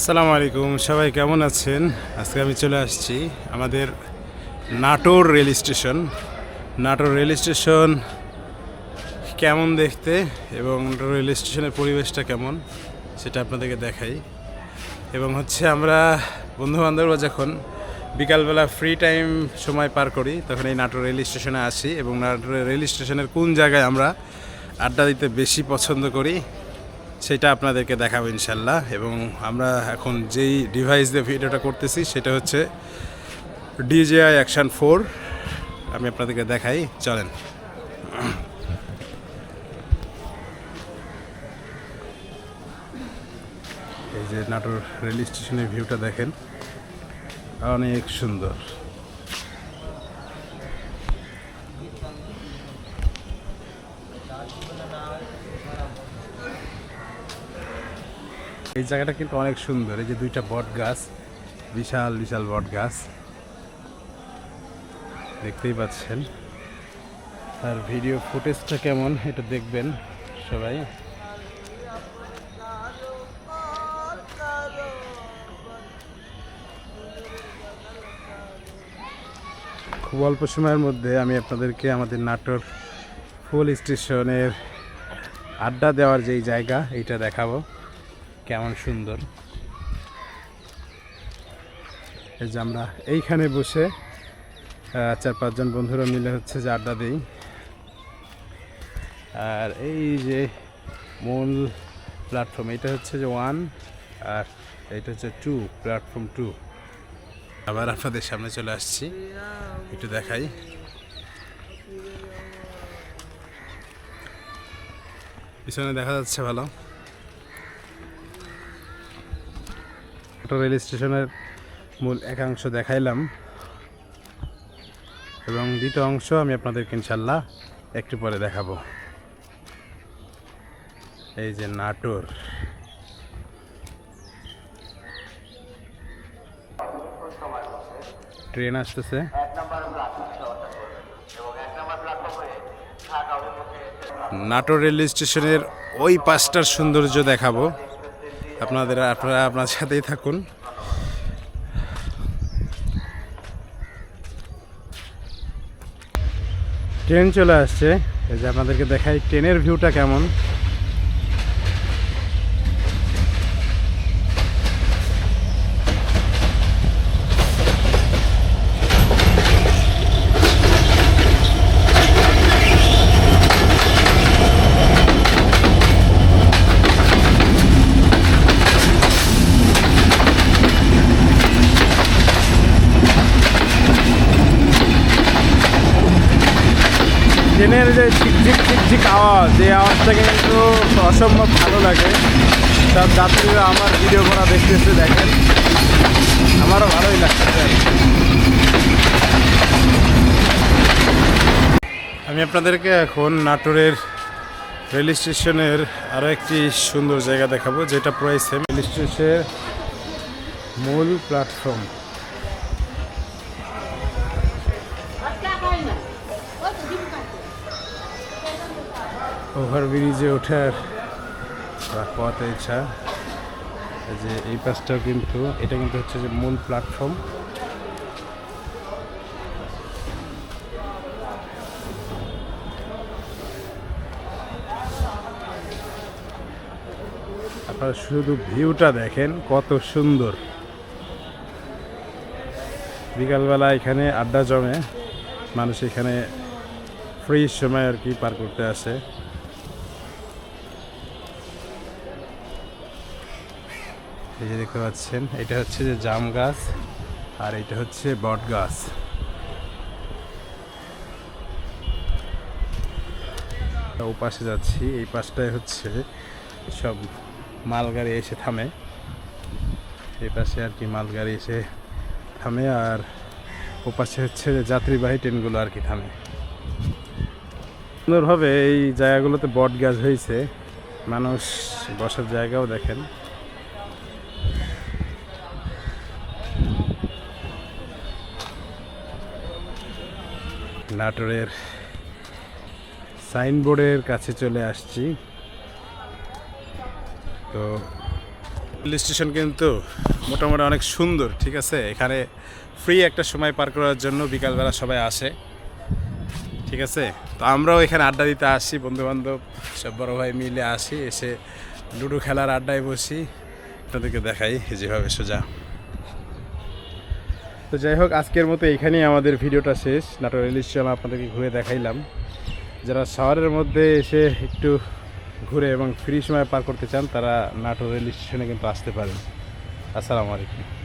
আসসালামু আলাইকুম, সবাই কেমন আছেন? আজকে আমি চলে আসছি আমাদের Natore rail station. Natore rail station কেমন দেখতে এবং রেল স্টেশনের পরিবেশটা কেমন সেটা আপনাদেরকে দেখাই। এবং হচ্ছে আমরা বন্ধুবান্ধবরা যখন বিকালবেলা ফ্রি টাইম সময় পার করি, তখন এই নাটোর রেল স্টেশনে আসি এবং নাটোর রেল স্টেশনের কোন জায়গায় আমরা আড্ডা দিতে বেশি পছন্দ করি সেটা আপনাদেরকে দেখাবো ইনশাল্লাহ। এবং আমরা এখন যেই ডিভাইস দিয়ে ভিডিওটা করতেছি, সেটা হচ্ছে ডিজেআই অ্যাকশন ফোর আমি আপনাদেরকে দেখাই, চলেন। এই যে নাটোর রেল স্টেশনের ভিউটা দেখেন, অনেক সুন্দর। এই জায়গাটা কিন্তু অনেক সুন্দর। এই যে দুইটা বট গাছ, বিশাল বিশাল বট গাছ। দেখতেই পাচ্ছেন। আর ভিডিও ফুটেজটা কেমন, এটা দেখবেন সবাই। খুব অল্প সময়ের মধ্যে আমি আপনাদেরকে আমাদের নাটোর ফুল স্টেশনের আড্ডা দেওয়ার যেই জায়গা, এইটা দেখাবো। কেমন সুন্দর। এই যে আমরা এইখানে বসে চার পাঁচজন বন্ধুরা মিলে হচ্ছে যে আড্ডা দিই। আর এই যে মূল প্ল্যাটফর্ম এটা হচ্ছে যে ওয়ান, আর এটা হচ্ছে টু প্ল্যাটফর্ম টু। আবার আপনাদের সামনে চলে আসছি, একটু দেখাই। পিছনে দেখা যাচ্ছে ভালো। একটা রেল স্টেশনের মূল একাংশ দেখাইলাম। এবং দ্বিতীয় অংশ আমি আপনাদেরকে ইনশাল্লাহ একটু পরে দেখাবো। এই যে নাটোর। ট্রেন আসতেছে। নাটোর রেল স্টেশনের ওই পাঁচটার সৌন্দর্য দেখাবো। আপনাদের আপনারা আপনার সাথেই থাকুন। ট্রেন চলে আসছে। এই যে আপনাদেরকে দেখাই, ট্রেনের ভিউটা কেমন? ট্রেনের যে ঝিকঝিক ঝিকঝিক আওয়াজ, এই আওয়াজটা কিন্তু অসম্ভব ভালো লাগে। সব যাত্রীরা আমার ভিডিও করা দেখতেছে দেখেন। আমারও ভালোই লাগতেছে আমি আপনাদেরকে এখন নাটোরের রেল স্টেশনের আরও একটি সুন্দর জায়গা দেখাবো, যেটা প্রায় সেম রেল স্টেশনের মূল প্ল্যাটফর্ম ওভারব্রিজে ওঠার পথ ইচ্ছা যে এই পাশটাও কিন্তু, এটা কিন্তু হচ্ছে যে মূল প্ল্যাটফর্ম আপনারা শুধু ভিউটা দেখেন, কত সুন্দর। বিকালবেলা এখানে আড্ডা জমে, মানুষ এখানে ফ্রি সময় আর কি পার করতে আসে। এই যে দেখতে পাচ্ছেন, এটা হচ্ছে যে জাম গাছ আর এটা হচ্ছে বট গাছ। ও পাশে যাচ্ছি, এই পাশটায় হচ্ছে সব মালগাড়ি এসে থামে। এই পাশে আর কি মালগাড়ি এসে থামে আর ও পাশে হচ্ছে যে যাত্রীবাহী ট্রেনগুলো আর কি থামে। সুন্দরভাবে এই জায়গাগুলোতে বট গাছ হয়েছে। মানুষ বসার জায়গাও দেখেন। নাটোরের সাইনবোর্ডের কাছে চলে আসছি। তো রেল স্টেশন কিন্তু মোটামুটি অনেক সুন্দর, ঠিক আছে? এখানে ফ্রি একটা সময় পার করার জন্য বিকালবেলা সবাই আসে, ঠিক আছে? তো আমরাও এখানে আড্ডা দিতে আসি বন্ধু বান্ধব সব বড়ো ভাই মিলে আসি, এসে লুডো খেলার আড্ডায় বসি। আপনাদেরকে দেখাই, যেভাবে সোজা। তো যাই হোক, আজকের মতো এখানেই আমাদের ভিডিওটা শেষ। নাটোর রেল স্টেশন আপনাদেরকে ঘুরে দেখাইলাম। যারা শহরের মধ্যে এসে একটু ঘুরে এবং ফ্রি সময় পার করতে চান, তারা নাটোর রেল স্টেশনে কিন্তু আসতে পারেন। আসসালামু আলাইকুম।